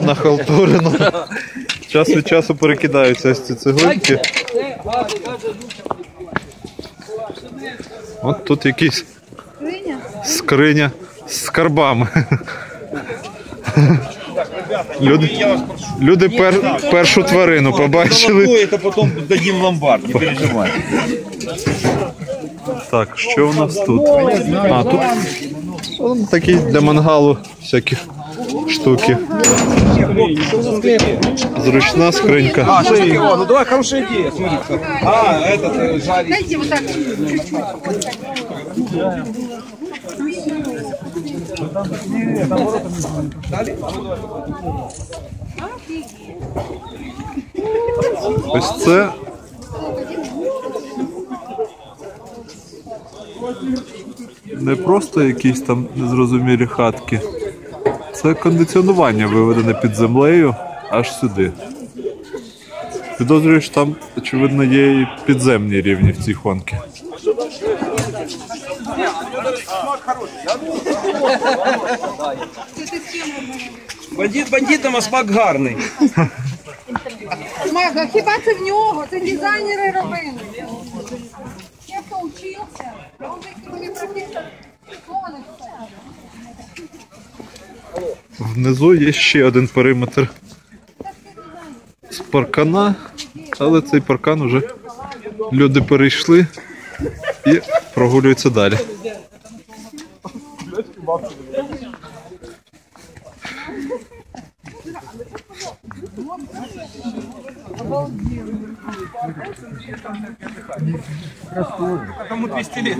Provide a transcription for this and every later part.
нахалтурено. Час від часу перекидаються ось ці цеглинки. От тут якісь скриня з скарбами. Люди, люди пер, першу тварину побачили. это потом дадим ломбард, не переживай. Так, що у нас тут? А, тут он, такі для мангалу всякі штуки. Зручна скринька. А, ну давай, хорошая идея, смотри. А, этот э, жарить. Дайте вот так чуть-чуть. Ось це. Не просто якісь там незрозумілі хатки. Це кондиціонування виведене під землею аж сюди. Підозрюю, що там, очевидно, є і підземні рівні в цій хонці. Бандит бандитом, а смак гарний. Мага, хіба це в нього? Це дизайнери робили. Внизу є ще один периметр з паркана, але цей паркан вже люди перейшли і прогулюються далі. А кому 200 лет?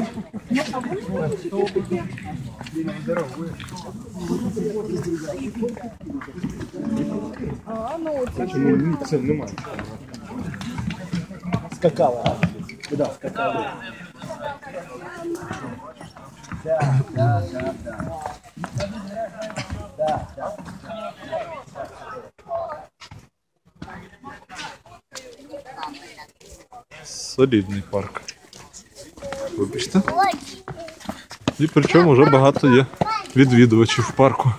Це немає. Скакала, а? Куда скакала? Да, да, да, да. Да, да. Солідний парк. Вибачте. І причому вже багато є відвідувачів в парку.